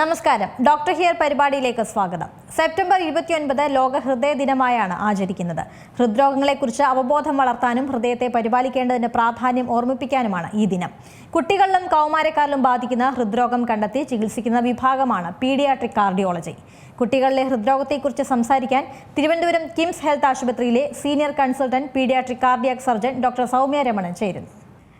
നമസ്കാരം. Doctor here പരിപാടിയിലേക്ക് സ്വാഗതം. സെപ്റ്റംബർ ഇരുപത്തിയൊൻപത് ലോക ഹൃദയ ദിനമായാണ് ആചരിക്കുന്നത്. ഹൃദ്രോഗങ്ങളെക്കുറിച്ച് അവബോധം വളർത്താനും ഹൃദയത്തെ പരിപാലിക്കേണ്ടതിന്റെ പ്രാധാന്യം ഓർമ്മിപ്പിക്കാനുമാണ് ഈ ദിനം. കുട്ടികളിലും കൗമാരക്കാരിലും ബാധിക്കുന്ന ഹൃദ്രോഗം കണ്ടെത്തി ചികിത്സിക്കുന്ന വിഭാഗമാണ് പീഡിയാട്രിക് കാർഡിയോളജി. കുട്ടികളിലെ ഹൃദ്രോഗത്തെക്കുറിച്ച് സംസാരിക്കാൻ തിരുവനന്തപുരം കിംസ് ഹെൽത്ത് ആശുപത്രിയിലെ senior consultant paediatric cardiac surgeon doctor Soumya Ramanan ചേരുന്നു.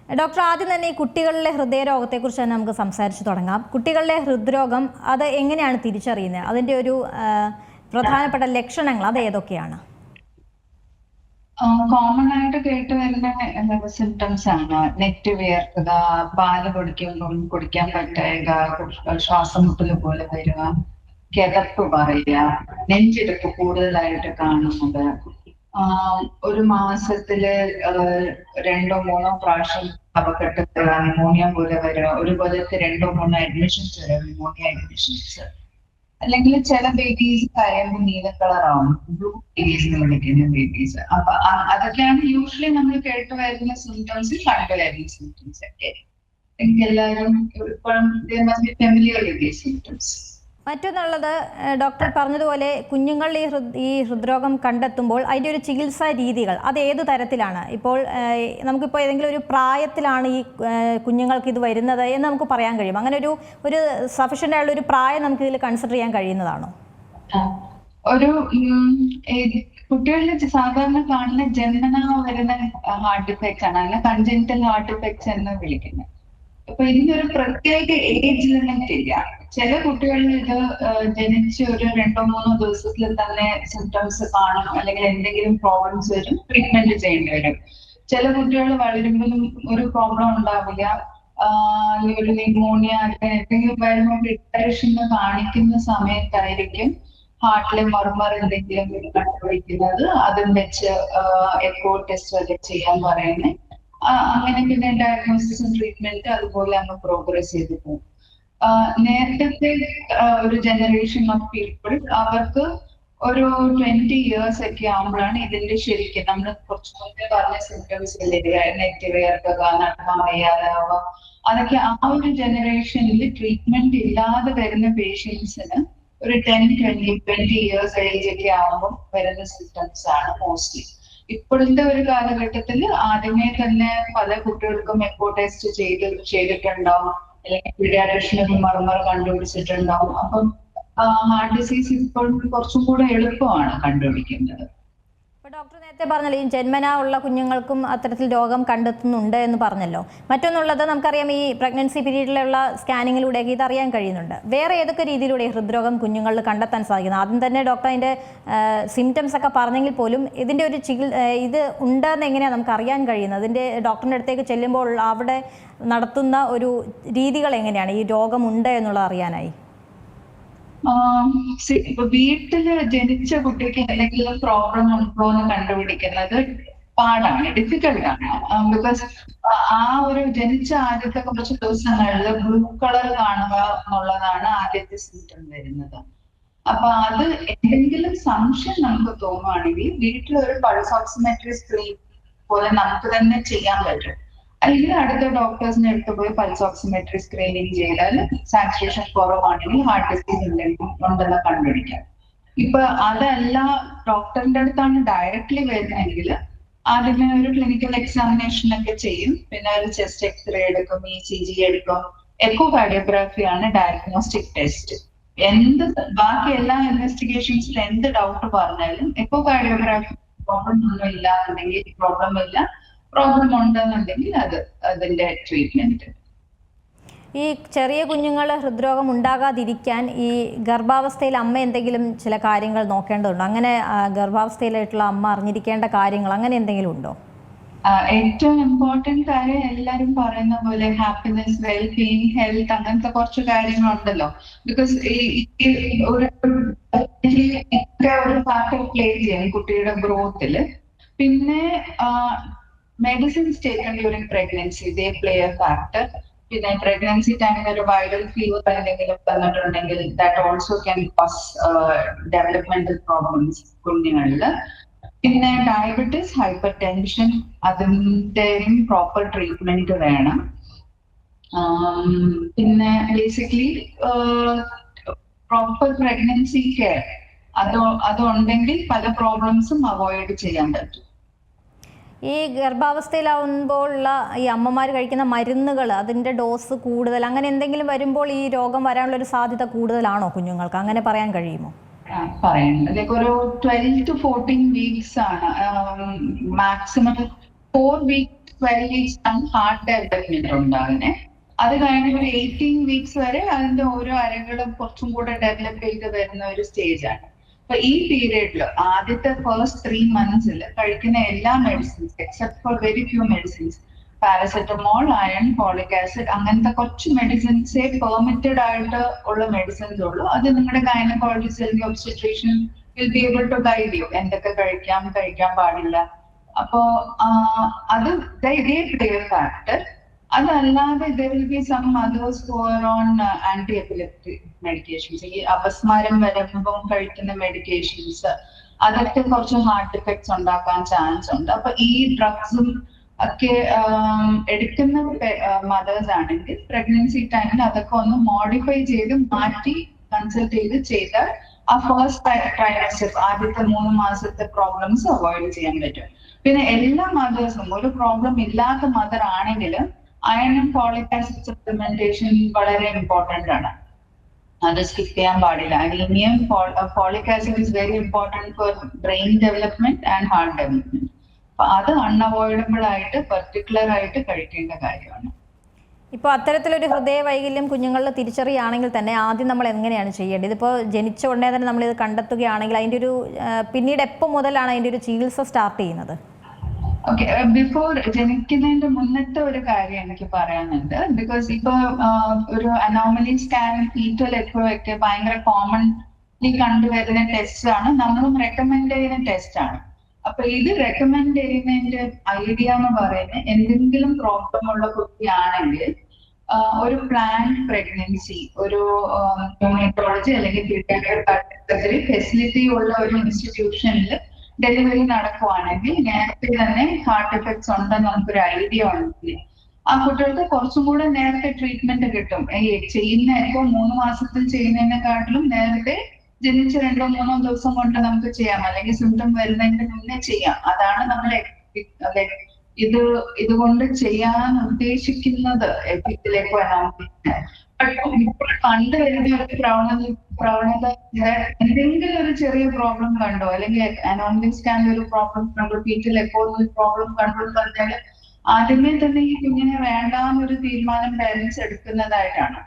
ഡോക്ടർ ആദ്യം തന്നെ ഈ കുട്ടികളിലെ ഹൃദയരോഗത്തെക്കുറിച്ച് തന്നെ നമുക്ക് സംസാരിച്ച് തുടങ്ങാം. കുട്ടികളിലെ ഹൃദ്രോഗം അത് എങ്ങനെയാണ് തിരിച്ചറിയുന്നത്? അതിന്റെ ഒരു പ്രധാനപ്പെട്ട ലക്ഷണങ്ങൾ അത് ഏതൊക്കെയാണ്? കോമൺ ആയിട്ട് കേട്ട് വരുന്ന സിംറ്റംസ് ആണ്. നെറ്റ് വിയർക്കുക പാൽ കുടിക്കുമ്പം കുടിക്കാൻ പറ്റുക ശ്വാസം മുട്ടൽ പോലെ വരിക കിതപ്പ് പറയുക നെഞ്ചിടുപ്പ് കൂടുതലായിട്ട് കാണുന്നത്. ഒരു മാസത്തിൽ രണ്ടോ മൂന്നോ പ്രാവശ്യം കഫക്കെട്ട് ന്യൂമോണിയ പോലെ വരിക. ഒരു കൊല്ലത്ത് രണ്ടോ മൂന്നോ അഡ്മിഷൻസ് വരിക ന്യൂമോണിയ അഡ്മിഷൻസ് അല്ലെങ്കിൽ ചില ബേബീസ് കരയുമ്പോൾ നീല കളറാവും ബ്ലൂ ബേബീസ് എന്ന് വിളിക്കുന്ന ബേബീസ് അപ്പൊ അതൊക്കെയാണ് യൂഷ്വലി നമ്മൾ കേട്ട് വരുന്ന സിംറ്റംസ് കണ്ടു വരുന്ന സിംറ്റംസ് ഒക്കെ. എനിക്ക് എല്ലാവരും ഇപ്പോഴും ഫെമിലിയർ വിത്ത് സിംറ്റംസ് മറ്റൊന്നുള്ളത് ഡോക്ടർ പറഞ്ഞതുപോലെ കുഞ്ഞുങ്ങളിൽ ഈ ഈ ഹൃദ്രോഗം കണ്ടെത്തുമ്പോൾ അതിന്റെ ഒരു ചികിത്സാ രീതികൾ അത് ഏത് തരത്തിലാണ്? ഇപ്പോൾ നമുക്കിപ്പോൾ ഏതെങ്കിലും ഒരു പ്രായത്തിലാണ് ഈ കുഞ്ഞുങ്ങൾക്ക് ഇത് വരുന്നത് എന്ന് നമുക്ക് പറയാൻ കഴിയും. അങ്ങനെ ഒരു ഒരു സഫീഷ്യന്റ് ആയുള്ള ഒരു പ്രായം നമുക്ക് ഇതിൽ കൺസിഡർ ചെയ്യാൻ കഴിയുന്നതാണോ? ഒരു കുട്ടികളിൽ സാധാരണ കാണുന്ന ജന്മന വരുന്ന ഹാർട്ട് ഇഫക്ട്സ് ആണ് അതിനെ കൺജനിറ്റൽ ഹാർട്ട് ഇഫക്ട്സ് എന്ന് വിളിക്കുന്നത്. അപ്പൊ ഒരു പ്രത്യേക ഏജ് ലിമിറ്റ് ഇല്ല. ചില കുട്ടികളിൽ ഇത് ജനിച്ച് ഒരു രണ്ടോ മൂന്നോ ദിവസത്തിൽ തന്നെ സിംറ്റംസ് കാണും അല്ലെങ്കിൽ എന്തെങ്കിലും പ്രോബ്ലംസ് വരും ട്രീറ്റ്മെന്റ് ചെയ്യേണ്ടി വരും. ചില കുട്ടികൾ വളരുമ്പോഴും ഒരു പ്രോബ്ലം ഉണ്ടാവില്ല. അല്ലെങ്കിൽ ഒരു ന്യൂമോണിയ എന്തെങ്കിലും വരുമ്പോൾ ഡിപ്രഷൻ കാണിക്കുന്ന സമയത്തായിരിക്കും ഹാർട്ടിലെ മർമർ എന്തെങ്കിലും കണ്ടുപിടിക്കുന്നത് അതും വെച്ച് എക്കോ ടെസ്റ്റ് ഒക്കെ ചെയ്യാൻ പറയുന്നത്. അങ്ങനെ പിന്നെ ഡയഗ്നോസിസും ട്രീറ്റ്മെന്റ് അതുപോലെ അങ്ങ് പ്രോഗ്രസ് ചെയ്ത് പോകും. നേരത്തെ ഒരു ജനറേഷൻ ഓഫ് പീപ്പിൾ അവർക്ക് ഒരു ട്വന്റി ഇയേഴ്സ് ഒക്കെ ആകുമ്പോഴാണ് ഇതിന്റെ ശരിക്കും നമ്മൾ കുറച്ചു മുന്നേ പറഞ്ഞ സിംറ്റംസ് നെറ്റ് വേർക്കുക നടക്കാൻ വയ്യാതാവുക. അതൊക്കെ ആ ഒരു ജനറേഷനിൽ ട്രീറ്റ്മെന്റ് ഇല്ലാതെ വരുന്ന പേഷ്യൻസിന് ഒരു ten twenty twenty years age ഒക്കെ ആകുമ്പോൾ വരുന്ന സിംറ്റംസ് ആണ് മോസ്റ്റ്ലി ഇപ്പോഴത്തെ ഒരു കാലഘട്ടത്തിൽ ആദ്യമേ തന്നെ പല കുട്ടികൾക്കും എക്കോ ടെസ്റ്റ് ചെയ്ത് ചെയ്തിട്ടുണ്ടാവും. പീഡിയാട്രിഷ്യനൊക്കെ മർമർ കണ്ടുപിടിച്ചിട്ടുണ്ടാവും. അപ്പം ഹാർട്ട് ഡിസീസ് ഇപ്പോൾ കുറച്ചും കൂടെ എളുപ്പമാണ് കണ്ടുപിടിക്കുന്നത്. ഡോക്ടർ നേരത്തെ പറഞ്ഞല്ലോ ഈ ജന്മന ഉള്ള കുഞ്ഞുങ്ങൾക്കും അത്തരത്തിൽ രോഗം കണ്ടെത്തുന്നുണ്ട് എന്ന് പറഞ്ഞല്ലോ. മറ്റൊന്നുള്ളത് നമുക്കറിയാം ഈ പ്രഗ്നൻസി പീരീഡിലുള്ള സ്കാനിങ്ങിലൂടെയൊക്കെ ഇത് അറിയാൻ കഴിയുന്നുണ്ട്. വേറെ ഏതൊക്കെ രീതിയിലൂടെ ഹൃദ്രോഗം കുഞ്ഞുങ്ങളിൽ കണ്ടെത്താൻ സാധിക്കുന്നത് ആദ്യം തന്നെ ഡോക്ടർ അതിന്റെ സിംറ്റംസ് ഒക്കെ പറഞ്ഞെങ്കിൽ പോലും ഇതിന്റെ ഒരു ചികിൽ ഇത് ഉണ്ടെന്ന് എങ്ങനെയാണ് നമുക്ക് അറിയാൻ കഴിയുന്നത്? അതിന്റെ ഡോക്ടറിന്റെ അടുത്തേക്ക് ചെല്ലുമ്പോൾ അവിടെ നടത്തുന്ന ഒരു രീതികൾ എങ്ങനെയാണ്? ഈ രോഗമുണ്ട് എന്നുള്ളത് അറിയാനായി. ഇപ്പൊ വീട്ടിൽ ജനിച്ച കുട്ടിക്ക് എന്തെങ്കിലും പ്രോബ്ലം ഉണ്ടോ എന്ന് കണ്ടുപിടിക്കുന്നത് പാടാണ് ആണ്. ബിക്കോസ് ആ ഒരു ജനിച്ച ആദ്യത്തെ കുറച്ച് ദിവസങ്ങളിൽ ബ്ലൂ കളർ കാണുക എന്നുള്ളതാണ് ആദ്യത്തെ സിംറ്റം വരുന്നത്. അപ്പൊ അത് എന്തെങ്കിലും സംശയം നമുക്ക് തോന്നുവാണെങ്കിൽ വീട്ടിൽ ഒരു പൾസ് ഓക്സിമെട്രി സ്ക്രീൻ പോലെ നമുക്ക് തന്നെ ചെയ്യാൻ പറ്റും. അല്ലെങ്കിൽ അടുത്ത ഡോക്ടേഴ്സിനെ അടുത്ത് പോയി പൾസ് ഓക്സിമെട്രി സ്ക്രീനിങ് ചെയ്താൽ സാച്ചുറേഷൻ കുറവാണെങ്കിൽ ഹാർട്ട് ഡിസീസ് ഉണ്ടെങ്കിൽ ഉണ്ടെന്ന് കണ്ടുപിടിക്കാം. ഇപ്പൊ അതല്ല ഡോക്ടറിന്റെ അടുത്താണ് ഡയറക്ട്ലി വരുന്നതെങ്കിൽ ആദ്യമേ ഒരു ക്ലിനിക്കൽ എക്സാമിനേഷൻ ഒക്കെ ചെയ്യും. പിന്നെ ഒരു ചെസ്റ്റ് എക്സ്റേ എടുക്കും ഇ സി ജി എടുക്കും. എക്കോ കാർഡിയോഗ്രാഫി ആണ് ഡയഗ്നോസ്റ്റിക് ടെസ്റ്റ് എന്ത് ബാക്കി എല്ലാ ഇൻവെസ്റ്റിഗേഷൻസിൽ എന്ത് ഡൗട്ട് പറഞ്ഞാലും എക്കോ കാർഡിയോഗ്രാഫി പ്രോബ്ലം ഒന്നും ഇല്ലാന്നുണ്ടെങ്കിൽ പ്രോബ്ലം ഇല്ല. പ്രോബ്ലം ഉണ്ടെന്നുണ്ടെങ്കിൽ അത് അതിന്റെ ട്രീറ്റ്മെന്റ് ഈ ചെറിയ കുഞ്ഞുങ്ങൾ ഹൃദ്രോഗം ഉണ്ടാകാതിരിക്കാൻ ഈ ഗർഭാവസ്ഥയിൽ അമ്മ എന്തെങ്കിലും ചില കാര്യങ്ങൾ നോക്കേണ്ടതുണ്ടോ? അങ്ങനെ ഗർഭാവസ്ഥയിലായിട്ടുള്ള അമ്മ അറിഞ്ഞിരിക്കേണ്ട കാര്യങ്ങൾ അങ്ങനെ എന്തെങ്കിലും ഉണ്ടോ? ഏറ്റവും ഇമ്പോർട്ടന്റ് കാര്യം എല്ലാരും പറയുന്ന പോലെ ഹാപ്പിനെസ് വെൽ ബീങ് ഹെൽത്ത് അങ്ങനത്തെ കുറച്ച് കാര്യങ്ങളുണ്ടല്ലോ. ബിക്കോസ് ഒരു ഇതൊക്കെ ഒരു ഫാക്ടർ പ്ലേ ചെയ്യാം കുട്ടിയുടെ ഗ്രോത്തിൽ പിന്നെ medicines taken during pregnancy they play a factor പിന്നെ പ്രഗ്നൻസി ടൈമിൽ ഒരു വൈറൽ ഫീവർ എന്തെങ്കിലും വന്നിട്ടുണ്ടെങ്കിൽ that also can cause developmental problems കുഞ്ഞുങ്ങളിൽ. പിന്നെ ഡയബറ്റിസ് ഹൈപ്പർ ടെൻഷൻ അതിന്റെയും പ്രോപ്പർ ട്രീറ്റ്മെന്റ് വേണം പിന്നെ ബേസിക്കലി പ്രോപ്പർ പ്രഗ്നൻസി കെയർ അത് അതുണ്ടെങ്കിൽ പല പ്രോബ്ലംസും അവോയ്ഡ് ചെയ്യാൻ പറ്റും. ഈ ഗർഭാവസ്ഥയിലാവുമ്പോൾ ഉള്ള ഈ അമ്മമാർ കഴിക്കുന്ന മരുന്നുകൾ അതിന്റെ ഡോസ് കൂടുതൽ അങ്ങനെ എന്തെങ്കിലും വരുമ്പോൾ ഈ രോഗം വരാനുള്ള ഒരു സാധ്യത കൂടുതലാണോ കുഞ്ഞുങ്ങൾക്ക്? അങ്ങനെ പറയാൻ കഴിയുമോ? പറയുന്നത് ഒരു ട്വൽവ് ടു ഫോർട്ടീൻ വീക്സ് ആണ്. Maximum four week twelve weeks ആണ് ഹാർട്ട് ഡെവലപ്മെന്റ് ഉണ്ടാകുന്നത് അത് കഴിഞ്ഞ് ഒരു എയ്റ്റീൻ വീക്സ് വരെ അതിന്റെ ഓരോ അരകളും കുറച്ചും കൂടെ ഡെവലപ്പ് ചെയ്ത് വരുന്ന ഒരു സ്റ്റേജ് ആണ്. അപ്പൊ ഈ പീരീഡിൽ ആദ്യത്തെ ഫസ്റ്റ് ത്രീ മന്ത്സിൽ കഴിക്കുന്ന എല്ലാ medicines except for very few medicines paracetamol iron folic acid അങ്ങനത്തെ കുറച്ച് മെഡിസിൻസേ പെർമിറ്റഡ് ആയിട്ട് ഉള്ള മെഡിസിൻസ് ഉള്ളൂ. അത് നിങ്ങളുടെ ഗൈനക്കോളജിസ്റ്റ് അല്ലെങ്കിൽ obstetrician will be able to guide you എന്തൊക്കെ കഴിക്കാം കഴിക്കാൻ പാടില്ല. അപ്പോ അത് ഇതേ പ്ലേ ഫാക്ടർ അതല്ലാതെ there will be some others for on anti epileptic medications ഈ അപസ്മാരം വരുമ്പം കഴിക്കുന്ന മെഡിക്കേഷൻസ് അതൊക്കെ കുറച്ച് ഹാർട്ട് ഇഫക്ട്സ് ഉണ്ടാക്കാൻ ചാൻസ് ഉണ്ട്. അപ്പൊ ഈ ഡ്രഗ്സും ഒക്കെ എടുക്കുന്ന മദേഴ്സ് ആണെങ്കിൽ പ്രഗ്നൻസി ടൈമിൽ അതൊക്കെ ഒന്ന് മോഡിഫൈ ചെയ്ത് മാറ്റി കൺസൾട്ട് ചെയ്ത് ചെയ്താൽ ആ ഫസ്റ്റ് ട്രൈമസ്റ്റർ ആദ്യത്തെ മൂന്ന് മാസത്തെ പ്രോബ്ലംസ് അവോയ്ഡ് ചെയ്യാൻ പറ്റും. പിന്നെ എല്ലാ മദേഴ്സും ഒരു പ്രോബ്ലം ഇല്ലാത്ത മദർ ആണെങ്കിലും അയണും ഫോളിക് ആസിഡ് സപ്ലിമെന്റേഷൻ വളരെ ഇമ്പോർട്ടന്റ് ആണ്. അത് സ്കിപ്പ് ചെയ്യാൻ പാടില്ല. അനീമിയം folic acid is very important for brain development and heart development അപ്പൊ അത് അൺഅവോയ്ഡബിൾ ആയിട്ട് പെർട്ടിക്കുലർ ആയിട്ട് കഴിക്കേണ്ട കാര്യമാണ്. ഇപ്പോൾ അത്തരത്തിലൊരു ഹൃദയ വൈകല്യം കുഞ്ഞുങ്ങളിൽ തിരിച്ചറിയുകയാണെങ്കിൽ തന്നെ ആദ്യം നമ്മൾ എങ്ങനെയാണ് ചെയ്യേണ്ടത്? ഇതിപ്പോൾ ജനിച്ച ഉടനെ തന്നെ നമ്മൾ ഇത് കണ്ടെത്തുകയാണെങ്കിൽ അതിന്റെ ഒരു പിന്നീട് എപ്പോൾ മുതലാണ് അതിന്റെ ഒരു ചികിത്സ സ്റ്റാർട്ട് ചെയ്യുന്നത്? ഓക്കെ ബിഫോർ ജനിക്കുന്നതിന്റെ മുന്നത്തെ ഒരു കാര്യം എനിക്ക് പറയാനുണ്ട്. ബിക്കോസ് ഇപ്പൊ ഒരു അനോമലി സ്കാൻ ഫീറ്റൽ എക്കോ ഭയങ്കര കോമൺലി കണ്ടുവരുന്ന ടെസ്റ്റ് ആണ്. നമ്മളും റെക്കമെൻഡ് ചെയ്യുന്ന ടെസ്റ്റ് ആണ്. അപ്പൊ ഇത് റെക്കമെൻഡ് ചെയ്യുന്നതിന്റെ ഐഡിയ എന്ന് പറയുന്നത് എന്തെങ്കിലും പ്രോബ്ലം ഉള്ള കുട്ടിയാണെങ്കിൽ ഒരു പ്ലാൻഡ് പ്രഗ്നൻസി ഒരു യൂണിറ്റോളജി അല്ലെങ്കിൽ ഫെസിലിറ്റി ഉള്ള ഒരു ഇൻസ്റ്റിറ്റ്യൂഷനിൽ ഡെലിവറി നടക്കുവാണെങ്കിൽ നേരത്തെ തന്നെ ഹാർട്ട് എഫക്ട്സ് ഉണ്ടെന്ന് നമുക്കൊരു ഐഡിയ ഉണ്ടെങ്കിൽ ആ കുട്ടികൾക്ക് കുറച്ചും കൂടെ നേരത്തെ ട്രീറ്റ്മെന്റ് കിട്ടും. ചെയ്യുന്ന ഇപ്പൊ മൂന്ന് മാസത്തിൽ ചെയ്യുന്നതിനെക്കാട്ടിലും നേരത്തെ ജനിച്ച രണ്ടോ മൂന്നോ ദിവസം കൊണ്ട് നമുക്ക് ചെയ്യാം. അല്ലെങ്കിൽ സിംറ്റം വരുന്നതിന് മുന്നേ ചെയ്യാം. അതാണ് നമ്മൾ ഇത് ഇതുകൊണ്ട് ചെയ്യാൻ ഉദ്ദേശിക്കുന്നത്. എപ്പിത്തിലേക്ക് ഇപ്പോൾ കണ്ടുവരുന്ന ഒരു പ്രവണത പ്രവണത എന്തെങ്കിലും ഒരു ചെറിയ പ്രോബ്ലം കണ്ടോ? അല്ലെങ്കിൽ അനോമിക് സ്കാനിൽ ഒരു പ്രോബ്ലം കണ്ടു? ഫീറ്റിൽ എപ്പോഴും ഒരു പ്രോബ്ലം കണ്ടു എന്ന് പറഞ്ഞാൽ ആദ്യമേ തന്നെ ഈ കുഞ്ഞിനെ വേണ്ടാന്നൊരു തീരുമാനം പേരൻസ് എടുക്കുന്നതായിട്ടാണ്.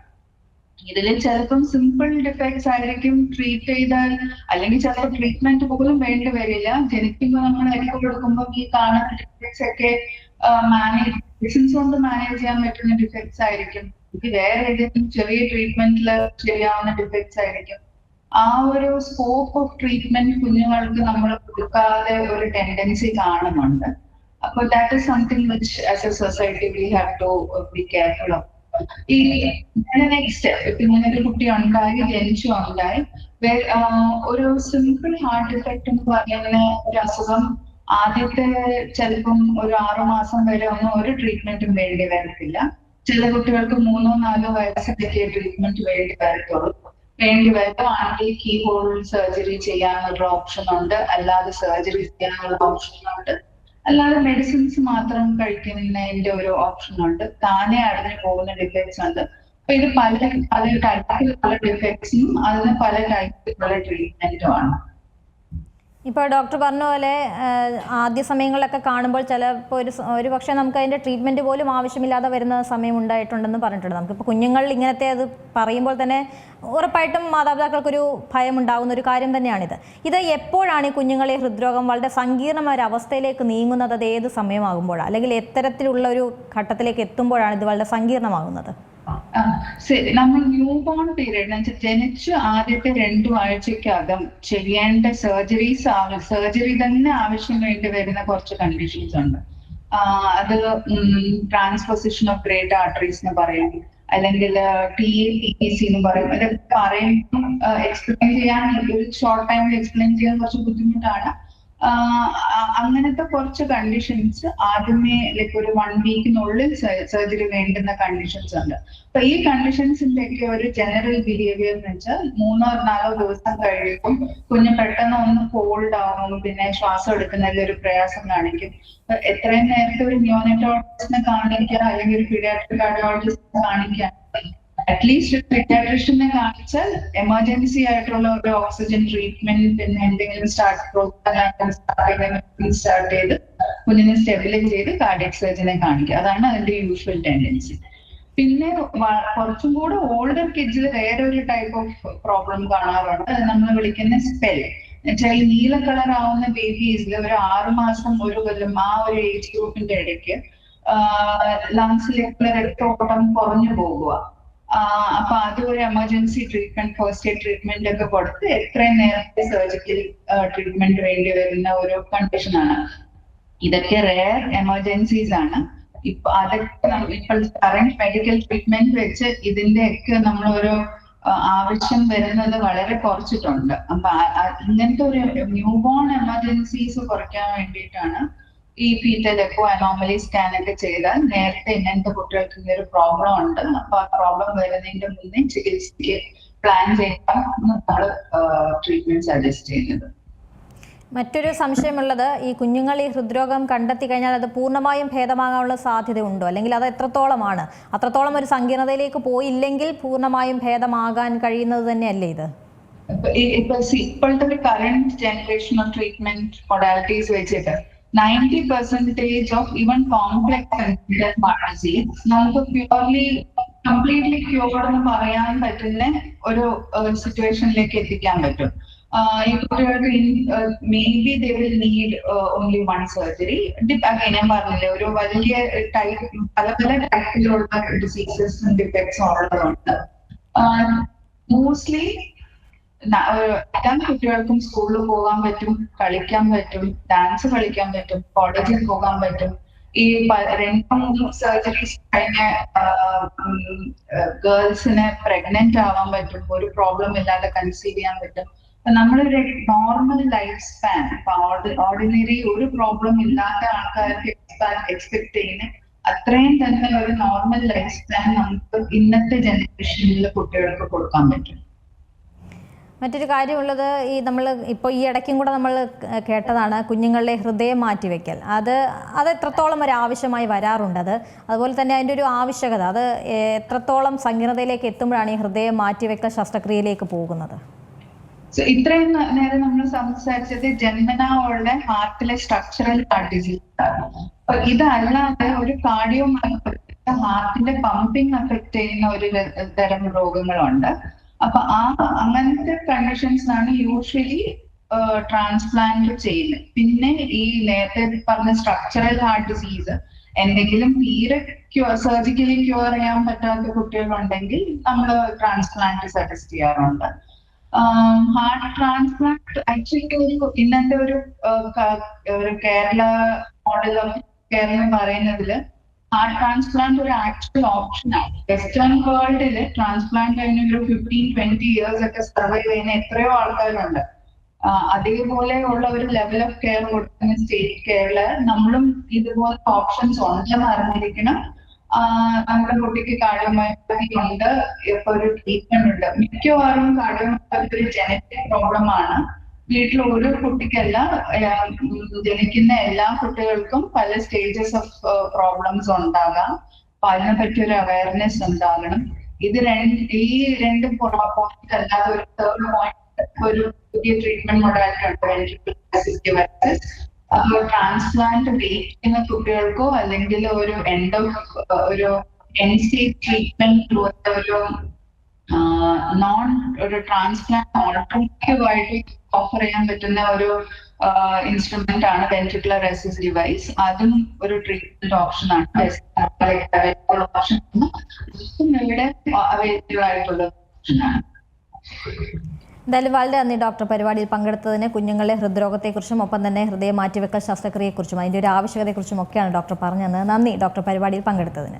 ഇതിൽ ചിലപ്പം സിമ്പിൾ ഡിഫക്ട്സ് ആയിരിക്കും ട്രീറ്റ് ചെയ്താൽ അല്ലെങ്കിൽ ചിലപ്പോൾ ട്രീറ്റ്മെന്റ് പോലും വേണ്ടി വരില്ല. ജനിക്കുമ്പോൾ നമ്മൾ എരിക്ക് കൊടുക്കുമ്പോൾ ഈ കാണുന്ന ഡിഫക്ട്സ് ഒക്കെ മാനേജ് കൊണ്ട് മാനേജ് ചെയ്യാൻ പറ്റുന്ന ഡിഫക്ട്സ് ആയിരിക്കും. ഇത് വേറെ ഏതെങ്കിലും ചെറിയ ട്രീറ്റ്മെന്റിൽ ചെയ്യാവുന്ന ഡിഫക്ട്സ് ആയിരിക്കും. ആ ഒരു സ്കോപ്പ് ഓഫ് ട്രീറ്റ്മെന്റ് കുഞ്ഞുങ്ങൾക്ക് നമ്മൾ കൊടുക്കാതെ ഒരു ടെൻഡൻസി കാണുന്നുണ്ട്. അപ്പൊ that is something which as a society we have to be careful of ഈ നെക്സ്റ്റ് ഇപ്പൊ ഇങ്ങനെ ഒരു കുട്ടി ഉണ്ടായി ജനിച്ചു ഉണ്ടായി ഒരു സിമ്പിൾ ഹാർട്ട് ഡിഫക്ട് എന്ന് പറയുന്ന ഒരു അസുഖം ആദ്യത്തെ ചിലപ്പം ഒരു ആറു മാസം വരെ ഒന്നും ഒരു ട്രീറ്റ്മെന്റും വേണ്ടി വരത്തില്ല. ചില കുട്ടികൾക്ക് മൂന്നോ നാലോ വയസ്സിലേക്ക് ട്രീറ്റ്മെന്റ് വേണ്ടി വരത്തുള്ളൂ. വേണ്ടി വരുമ്പോൾ ആണെങ്കിൽ കീ ഹോൾ സർജറി ചെയ്യാനുള്ള ഓപ്ഷൻ ഉണ്ട്. അല്ലാതെ സർജറി ചെയ്യാനുള്ള ഓപ്ഷൻ ഉണ്ട്. അല്ലാതെ മെഡിസിൻസ് മാത്രം കഴിക്കുന്നതിന്റെ ഒരു ഓപ്ഷൻ ഉണ്ട്. താനെ അടഞ്ഞു പോകുന്ന ഡിഫക്ട്സ് ഉണ്ട്. അപ്പൊ ഇത് പല പല ടൈപ്പിലുള്ള ഡിഫക്ട്സും അതിന് പല ടൈപ്പിലുള്ള ട്രീറ്റ്മെന്റും ആണ്. ഇപ്പോൾ ഡോക്ടർ പറഞ്ഞ പോലെ ആദ്യ സമയങ്ങളിലൊക്കെ കാണുമ്പോൾ ചിലപ്പോൾ ഒരു ഒരു പക്ഷേ നമുക്ക് അതിന്റെ ട്രീറ്റ്മെന്റ് പോലും ആവശ്യമില്ലാതെ വരുന്ന സമയം ഉണ്ടായിട്ടുണ്ടെന്ന് പറഞ്ഞിട്ടുണ്ട്. നമുക്കിപ്പോൾ കുഞ്ഞുങ്ങൾ ഇങ്ങനത്തെ അത് പറയുമ്പോൾ തന്നെ ഉറപ്പായിട്ടും മാതാപിതാക്കൾക്കൊരു ഭയം ഉണ്ടാകുന്ന ഒരു കാര്യം തന്നെയാണിത്. ഇത് എപ്പോഴാണ് ഈ കുഞ്ഞുങ്ങളെ ഹൃദ്രോഗം വളരെ സങ്കീർണമായ ഒരു അവസ്ഥയിലേക്ക് നീങ്ങുന്നത്? അത് ഏത് സമയമാകുമ്പോഴാണ്? അല്ലെങ്കിൽ എത്തരത്തിലുള്ള ഒരു ഘട്ടത്തിലേക്ക് എത്തുമ്പോഴാണ് ഇത് വളരെ സങ്കീർണമാകുന്നത്? നമ്മൾ ന്യൂ ബോൺ പീരീഡ് എന്ന് ജനിച്ച് ആദ്യത്തെ രണ്ടു ആഴ്ചക്കകം ചെയ്യേണ്ട സർജറീസ് സർജറി തന്നെ ആവശ്യം വേണ്ടി വരുന്ന കുറച്ച് കണ്ടീഷൻസ് ഉണ്ട്. അത് ട്രാൻസ്പൊസിഷൻ ഓഫ് ഗ്രേറ്റ് ആർട്ടറീസ് എന്ന് പറയും. അല്ലെങ്കിൽ ടി എ ടി സി എന്ന് പറയും. അതൊക്കെ പറയുമ്പോൾ എക്സ്പ്ലെയിൻ ചെയ്യാൻ ഒരു ഷോർട്ട് ടൈമിൽ എക്സ്പ്ലെയിൻ ചെയ്യാൻ കുറച്ച് ബുദ്ധിമുട്ടാണ്. അങ്ങനത്തെ കുറച്ച് കണ്ടീഷൻസ് ആദ്യമേ ലൈക്ക് ഒരു വൺ വീക്കിനുള്ളിൽ സർജറി വേണ്ടുന്ന കണ്ടീഷൻസ് ഉണ്ട്. അപ്പൊ ഈ കണ്ടീഷൻസിന്റെ ഒക്കെ ഒരു ജനറൽ ബിഹേവിയർ എന്ന് വെച്ചാൽ മൂന്നോ നാലോ ദിവസം കഴിയുമ്പോൾ കുഞ്ഞ് പെട്ടെന്ന് ഒന്ന് കോൾഡ് ആവും പിന്നെ ശ്വാസം എടുക്കുന്നതിൽ ഒരു പ്രയാസം കാണിക്കും. എത്രയും നേരത്തെ ഒരു ന്യൂനറ്റോളജിസ്റ്റിനെ കാണിക്കുക അല്ലെങ്കിൽ ഒരു പീഡിയാട്രിക് കാർഡിയോളജിസ്റ്റിനെ കാണിക്കുക അറ്റ്ലീസ്റ്റ് പീഡിയാട്രിഷ്യനെ കാണിച്ചാൽ എമർജൻസി ആയിട്ടുള്ള ഒരു ഓക്സിജൻ ട്രീറ്റ്മെന്റ് പിന്നെ എന്തെങ്കിലും സ്റ്റാർട്ട് പ്രോഗ്രാം സ്റ്റാർട്ട് ചെയ്ത് കുഞ്ഞിനെ സ്റ്റെബിലൈസ് ചെയ്ത് കാർഡിയക് സർജനെ കാണിക്കുക. അതാണ് അതിന്റെ യൂഷ്വൽ ടെൻഡൻസി പിന്നെ കുറച്ചും കൂടെ ഓൾഡർ കിഡ്സിൽ വേറെ ഒരു ടൈപ്പ് ഓഫ് പ്രോബ്ലം കാണാറുണ്ട്. അത് നമ്മൾ വിളിക്കുന്ന സ്പെൽ എന്നുവെച്ചാൽ നീല കളർ ആവുന്ന ബേബീസിൽ ഒരു ആറ് മാസം ഒരു കൊല്ലം ആ ഒരു ഏജ് ഗ്രൂപ്പിന്റെ ഇടയ്ക്ക് ലങ്സിലേക്കുള്ള രക്തോട്ടം കുറഞ്ഞു പോകുക. അപ്പൊ അത് ഒരു emergency treatment first aid treatment ഒക്കെ കൊടുത്ത് എത്രയും നേരത്തെ സർജിക്കൽ ട്രീറ്റ്മെന്റ് വേണ്ടി വരുന്ന ഒരു കണ്ടീഷൻ ആണ്. ഇതൊക്കെ റെയർ എമർജൻസീസ് ആണ്. ഇപ്പൊ അതൊക്കെ ഇപ്പോഴത്തെ കറന്റ് മെഡിക്കൽ ട്രീറ്റ്മെന്റ് വെച്ച് ഇതിന്റെ ഒക്കെ നമ്മൾ ഒരു ആവശ്യം വരുന്നത് വളരെ കുറച്ചിട്ടുണ്ട്. അപ്പൊ ഇങ്ങനത്തെ ഒരു ന്യൂ ബോൺ എമർജൻസീസ് കുറയ്ക്കാൻ വേണ്ടിയിട്ടാണ് ഈ ഫീറ്റൽ എക്കോ അനോമലി സ്കാൻ ഒക്കെ ചെയ്താൽ നേരത്തെ ഇങ്ങനത്തെ കുട്ടികൾക്ക് ഈ ഒരു പ്രോബ്ലം ഉണ്ട്. അപ്പൊ ആ പ്രോബ്ലം വരുന്നതിന്റെ മുന്നേ ചികിത്സയ്ക്ക് പ്ലാൻ ചെയ്യാം നമ്മൾ ട്രീറ്റ്മെന്റ് സജസ്റ്റ് ചെയ്യുന്നത്. മറ്റൊരു സംശയമുള്ളത് ഈ കുഞ്ഞുങ്ങൾ ഈ ഹൃദ്രോഗം കണ്ടെത്തി കഴിഞ്ഞാൽ അത് പൂർണമായും ഭേദമാകാനുള്ള സാധ്യതയുണ്ടോ? അല്ലെങ്കിൽ അത് എത്രത്തോളമാണ്? അത്രത്തോളം ഒരു സങ്കീർണതയിലേക്ക് പോയില്ലെങ്കിൽ പൂർണമായും ഭേദമാകാൻ കഴിയുന്നത് തന്നെയല്ലേ ഇത്? ഇപ്പോഴത്തെ current generation of treatment modalities വെച്ചിട്ട് ninety percentage of even complex disease നമുക്ക് പ്യൂർലി കംപ്ലീറ്റ്ലി ക്യൂർഡ് എന്ന് പറയാൻ പറ്റുന്ന ഒരു സിറ്റുവേഷനിലേക്ക് എത്തിക്കാൻ പറ്റും. കുട്ടികൾക്ക് maybe they will need only one surgery again ഞാൻ പറഞ്ഞില്ലേ ഒരു വലിയ ടൈപ്പ് പല പല ടൈപ്പിലുള്ള ഡിസീസസും ഡിഫക്ട്സും ഉള്ളതുകൊണ്ട്. മോസ്റ്റ്ലി എല്ലാ കുട്ടികൾക്കും സ്കൂളിൽ പോകാൻ പറ്റും കളിക്കാൻ പറ്റും ഡാൻസ് കളിക്കാൻ പറ്റും കോളേജിൽ പോകാൻ പറ്റും. ഈ രണ്ട് മൂന്ന് സർജറീസ് കഴിഞ്ഞ ഗേൾസിന് പ്രഗ്നന്റ് ആവാൻ പറ്റും ഒരു പ്രോബ്ലം ഇല്ലാതെ കൺസീവ് ചെയ്യാൻ പറ്റും. നമ്മളൊരു നോർമൽ ലൈഫ് സ്പാൻ ഓർഡിനറി ഒരു പ്രോബ്ലം ഇല്ലാത്ത ആൾക്കാർക്ക് എക്സ്പെക്ട് ചെയ്യുന്ന അത്രയും തന്നെ ഒരു നോർമൽ ലൈഫ് സ്പാൻ നമുക്ക് ഇന്നത്തെ ജനറേഷനിൽ കുട്ടികൾക്ക് കൊടുക്കാൻ പറ്റും. മറ്റൊരു കാര്യമുള്ളത് ഈ നമ്മൾ ഇപ്പോൾ ഈ ഇടയ്ക്കും കൂടെ നമ്മൾ കേട്ടതാണ് കുഞ്ഞുങ്ങളുടെ ഹൃദയം മാറ്റിവെക്കൽ. അത് അത് എത്രത്തോളം ഒരു ആവശ്യമായി വരാറുണ്ട് അത്? അതുപോലെ തന്നെ അതിന്റെ ഒരു ആവശ്യകത അത് എത്രത്തോളം സങ്കീർണതയിലേക്ക് എത്തുമ്പോഴാണ് ഈ ഹൃദയം മാറ്റിവെക്കൽ ശസ്ത്രക്രിയയിലേക്ക് പോകുന്നത്? ഇത്രയും നേരം നമ്മൾ സംസാരിച്ചത് ജന്മനാ ഉള്ള ഹാർട്ടിലെ സ്ട്രക്ചറൽ ഡിസീസ് അപ്പൊ ഇതല്ലാതെ ഒരു കാർഡിയോ ഹാർട്ടിന്റെ പമ്പിങ് അഫക്ട് ചെയ്യുന്ന ഒരു തരം രോഗങ്ങളുണ്ട്. അപ്പൊ ആ അങ്ങനത്തെ കണ്ടീഷൻസിനാണ് യൂഷ്വലി ട്രാൻസ്പ്ലാന്റ് ചെയ്യുന്നത് പിന്നെ ഈ നേരത്തെ പറഞ്ഞ സ്ട്രക്ചറൽ ഹാർട്ട് ഡിസീസ് എന്തെങ്കിലും തീരെ ക്യൂർ സർജിക്കലി ക്യൂർ ചെയ്യാൻ പറ്റാത്ത കുട്ടികളുണ്ടെങ്കിൽ നമ്മൾ ട്രാൻസ്പ്ലാന്റ് സജസ്റ്റ് ചെയ്യാറുണ്ട്. ഹാർട്ട് ട്രാൻസ്പ്ലാന്റ് ആക്ച്വലി ഒരു ഇന്നത്തെ ഒരു കേരള മോഡൽ കെയർ പറയുന്നതിൽ ഹാർട്ട് ട്രാൻസ്പ്ലാന്റ് ഒരു ആക്ച്വൽ ഓപ്ഷനാണ് വെസ്റ്റേൺ വേൾഡിൽ ട്രാൻസ്പ്ലാന്റ് കഴിഞ്ഞ ഒരു ഫിഫ്റ്റീൻ ട്വന്റി ഇയേഴ്സ് ഒക്കെ സർവൈവ് ചെയ്യുന്ന എത്രയോ ആൾക്കാരുണ്ട്. അതേപോലെ ഉള്ള ഒരു ലെവൽ ഓഫ് കെയർ കൊടുക്കുന്ന സ്റ്റേറ്റ് കെയറിൽ നമ്മളും ഇതുപോലെ ഓപ്ഷൻസ് ഉണ്ടെന്ന് അറിഞ്ഞിരിക്കണം നമ്മുടെ കുട്ടിക്ക് കാർഡിയോമയോപ്പതി ഉണ്ട് ഇപ്പൊ ഒരു ട്രീറ്റ്മെന്റ് ഉണ്ട്. മിക്കവാറും കാർഡിയോമയോപ്പതി ഒരു ജനറ്റിക് പ്രോബ്ലം ആണ്. വീട്ടിൽ ഓരോ കുട്ടിക്കല്ല ജനിക്കുന്ന എല്ലാ കുട്ടികൾക്കും പല സ്റ്റേജസ് ഓഫ് പ്രോബ്ലംസ് ഉണ്ടാകാം. അപ്പൊ അതിനെപ്പറ്റി ഒരു അവയർനെസ് ഉണ്ടാകണം. ഇത് രണ്ട് ഈ രണ്ട് പോയിന്റ് അല്ലാതെ ഒരു തേർഡ് പോയിന്റ് ഒരു പുതിയ ട്രീറ്റ്മെന്റ് മോഡാലിറ്റി ഉണ്ട്. ട്രാൻസ്പ്ലാന്റ് വെയിറ്റ് ചെയ്യുന്ന കുട്ടികൾക്കോ അല്ലെങ്കിൽ ഒരു എൻഡോ ഒരു എൻ സി ട്രീറ്റ്മെന്റ് ഒരു നോൺ ഒരു ട്രാൻസ്പ്ലാന്റ് ഓൾട്ടർനേറ്റീവ് ആയിട്ട് ഓഫർ ചെയ്യാൻ പറ്റുന്ന ഒരു ഇൻസ്ട്രുമെന്റ് ആണ് വെന്റിക്കുലർ റെസിസ് ഡിവൈസ് അതും ഒരു ട്രീറ്റ്മെന്റ് ഓപ്ഷൻ ആണ്. ഓപ്ഷൻ ഇവിടെ അവൈലബിൾ ആയിട്ടുള്ള ഓപ്ഷനാണ് എന്തായാലും വളരെ നന്ദി ഡോക്ടർ പരിപാടിയിൽ പങ്കെടുത്തതിന് കുഞ്ഞുങ്ങളെ ഹൃദ്രോഗത്തെക്കുറിച്ചും ഒപ്പം തന്നെ ഹൃദയം മാറ്റിവെക്കൽ ശസ്ത്രക്രിയയെക്കുറിച്ചും അതിന്റെ ഒരു ആവശ്യകതയെക്കുറിച്ചും ഒക്കെയാണ് ഡോക്ടർ പറഞ്ഞത്. നന്ദി ഡോക്ടർ പരിപാടിയിൽ പങ്കെടുത്തതിന്.